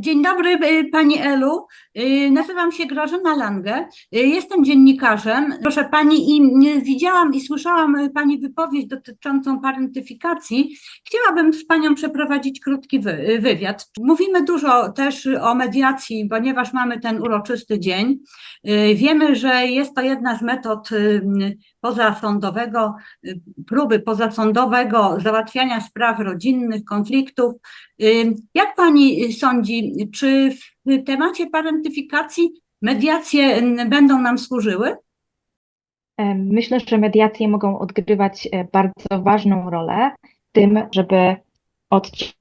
Dzień dobry y, Pani Elu. Y, Nazywam się Grażyna Lange. Y, Jestem dziennikarzem. Proszę Pani, i widziałam i słyszałam Pani wypowiedź dotyczącą parentyfikacji. Chciałabym z Panią przeprowadzić krótki wy, wywiad. Mówimy dużo też o mediacji, ponieważ mamy ten uroczysty dzień. Wiemy, że jest to jedna z metod pozasądowego, próby pozasądowego załatwiania spraw rodzinnych, konfliktów. Y, Jak pani sądzi, czy w temacie parentyfikacji mediacje będą nam służyły? E, Myślę, że mediacje mogą odgrywać e, bardzo ważną rolę w tym, żeby odciąć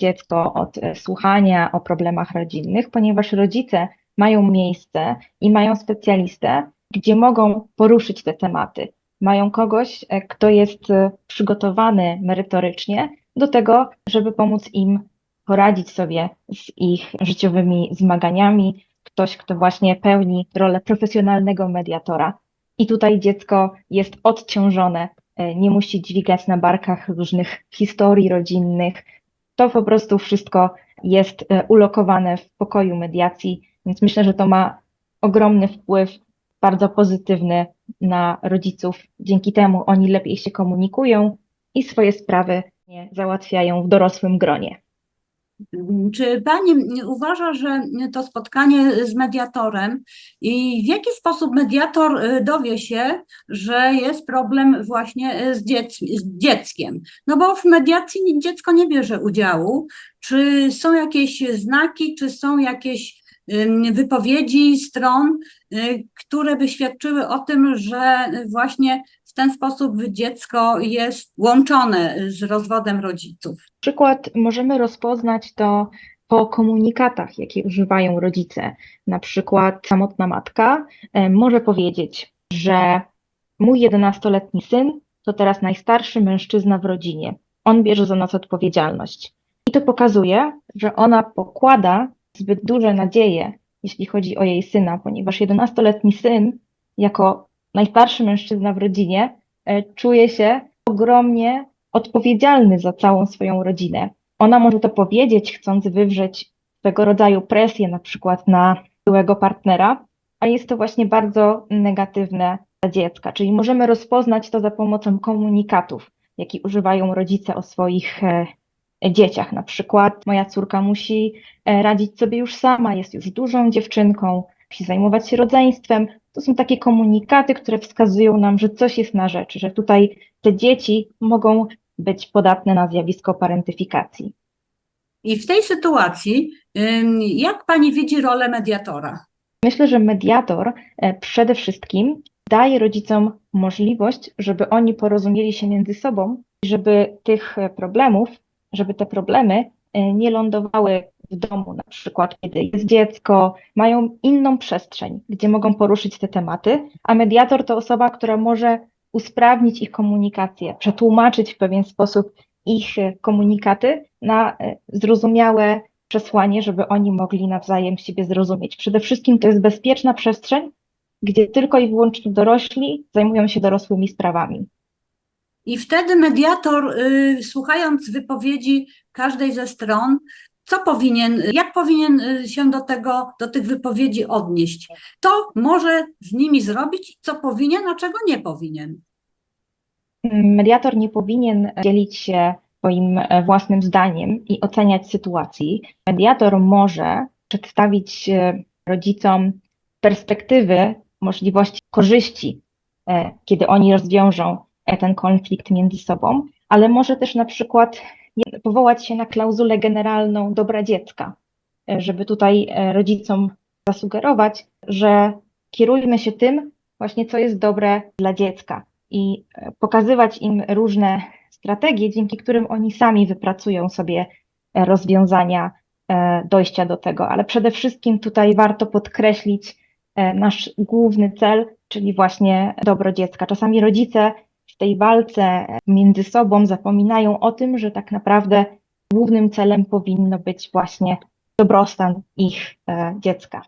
dziecko od e, słuchania o problemach rodzinnych, ponieważ rodzice mają miejsce i mają specjalistę, gdzie mogą poruszyć te tematy. Mają kogoś, kto jest przygotowany merytorycznie do tego, żeby pomóc im poradzić sobie z ich życiowymi zmaganiami. Ktoś, kto właśnie pełni rolę profesjonalnego mediatora. I tutaj dziecko jest odciążone, e, nie musi dźwigać na barkach różnych historii rodzinnych. To po prostu wszystko jest e, ulokowane w pokoju mediacji, więc myślę, że to ma ogromny wpływ, bardzo pozytywny na rodziców. Dzięki temu oni lepiej się komunikują i swoje sprawy nie załatwiają w dorosłym gronie. Czy pani uważa, że to spotkanie z mediatorem i w jaki sposób mediator y, dowie się, że jest problem właśnie y, z, dziec z dzieckiem? No bo w mediacji dziecko nie bierze udziału. Czy są jakieś znaki, czy są jakieś wypowiedzi stron, y, które by świadczyły o tym, że właśnie w ten sposób dziecko jest łączone z rozwodem rodziców? Przykład możemy rozpoznać to po komunikatach, jakie używają rodzice. Na przykład samotna matka e, może powiedzieć, że mój 11-letni syn to teraz najstarszy mężczyzna w rodzinie. On bierze za nas odpowiedzialność. I to pokazuje, że ona pokłada zbyt duże nadzieje, jeśli chodzi o jej syna, ponieważ 11-letni syn, jako najstarszy mężczyzna w rodzinie, e, czuje się ogromnie odpowiedzialny za całą swoją rodzinę. Ona może to powiedzieć, chcąc wywrzeć swego rodzaju presję, na przykład na byłego partnera, a jest to właśnie bardzo negatywne dla dziecka. Czyli możemy rozpoznać to za pomocą komunikatów, jakie używają rodzice o swoich e, dzieciach. Na przykład moja córka musi e, radzić sobie już sama, jest już dużą dziewczynką, musi zajmować się rodzeństwem. To są takie komunikaty, które wskazują nam, że coś jest na rzeczy, że tutaj te dzieci mogą być podatne na zjawisko parentyfikacji. I w tej sytuacji, jak pani widzi rolę mediatora? Myślę, że mediator e, przede wszystkim daje rodzicom możliwość, żeby oni porozumieli się między sobą, żeby tych problemów, żeby te problemy e, nie lądowały w domu, na przykład kiedy jest dziecko, mają inną przestrzeń, gdzie mogą poruszyć te tematy, a mediator to osoba, która może usprawnić ich komunikację, przetłumaczyć w pewien sposób ich e, komunikaty na e, zrozumiałe przesłanie, żeby oni mogli nawzajem siebie zrozumieć. Przede wszystkim to jest bezpieczna przestrzeń, gdzie tylko i wyłącznie dorośli zajmują się dorosłymi sprawami. I wtedy mediator, y, słuchając wypowiedzi każdej ze stron, co powinien, jak powinien y, się do tego, do tych wypowiedzi odnieść? Co może z nimi zrobić, co powinien, a czego nie powinien? Mediator nie powinien dzielić się swoim e, własnym zdaniem i oceniać sytuacji. Mediator może przedstawić e, rodzicom perspektywy, możliwości korzyści, e, kiedy oni rozwiążą ten konflikt między sobą, ale może też na przykład powołać się na klauzulę generalną dobra dziecka, e, żeby tutaj e, rodzicom zasugerować, że kierujmy się tym właśnie, co jest dobre dla dziecka i e, pokazywać im różne strategie, dzięki którym oni sami wypracują sobie rozwiązania dojścia do tego. Ale przede wszystkim tutaj warto podkreślić nasz główny cel, czyli właśnie dobro dziecka. Czasami rodzice tej walce między sobą zapominają o tym, że tak naprawdę głównym celem powinno być właśnie dobrostan ich e, dziecka.